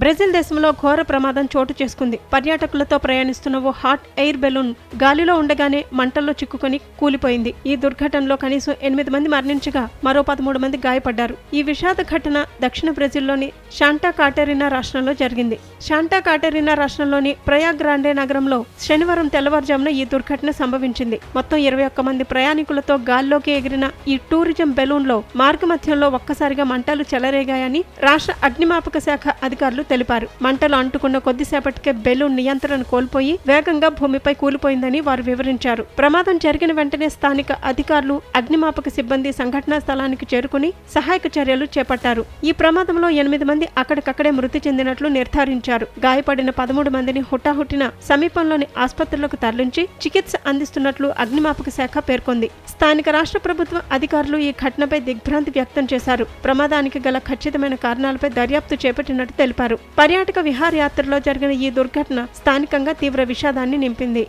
Brazil దేశంలో ఘోర ప్రమాదం చోటు చేసుకుంది. పర్యాటకులతో ప్రయాణిస్తున్న ఓ హాట్ ఎయిర్ బెలూన్ గాలిలో ఉండగానే మంటల్లో చిక్కుకొని కూలిపోయింది. ఈ దుర్ఘటనలో కనీసం ఎనిమిది మంది మరణించగా మరో పదమూడు మంది గాయపడ్డారు. ఈ విషాద ఘటన దక్షిణ బ్రెజిల్లోని శాంటా కాటెరినా రాష్ట్రంలో జరిగింది. శాంటా కాటెరినా రాష్ట్రంలోని ప్రయాగ్రాండే నగరంలో శనివారం తెల్లవారుజామున ఈ దుర్ఘటన సంభవించింది. మొత్తం ఇరవై ఒక్క మంది ప్రయాణికులతో గాల్లోకి ఎగిరిన ఈ టూరిజం బెలూన్లో మార్గమధ్యంలో ఒక్కసారిగా మంటలు చెలరేగాయని రాష్ట్ర అగ్నిమాపక శాఖ అధికారులు తెలిపారు. మంటలు అంటుకున్న కొద్దిసేపటికే బెలూన్ నియంత్రణ కోల్పోయి వేగంగా భూమిపై కూలిపోయిందని వారు వివరించారు. ప్రమాదం జరిగిన వెంటనే స్థానిక అధికారులు అగ్నిమాపక సిబ్బంది సంఘటనా స్థలానికి చేరుకుని సహాయక చర్యలు చేపట్టారు. ఈ ప్రమాదంలో ఎనిమిది మంది అక్కడికక్కడే మృతి చెందినట్లు నిర్ధారించారు. గాయపడిన పదమూడు మందిని హుటాహుటిన సమీపంలోని ఆసుపత్రులకు తరలించి చికిత్స అందిస్తున్నట్లు అగ్నిమాపక శాఖ పేర్కొంది. స్థానిక రాష్ట్ర ప్రభుత్వ అధికారులు ఈ ఘటనపై దిగ్భ్రాంతి వ్యక్తం చేశారు. ప్రమాదానికి గల ఖచ్చితమైన కారణాలపై దర్యాప్తు చేపట్టినట్టు తెలిపారు. పర్యాటక విహారయాత్రలో జరిగిన ఈ దుర్ఘటన స్థానికంగా తీవ్ర విషాదాన్ని నింపింది.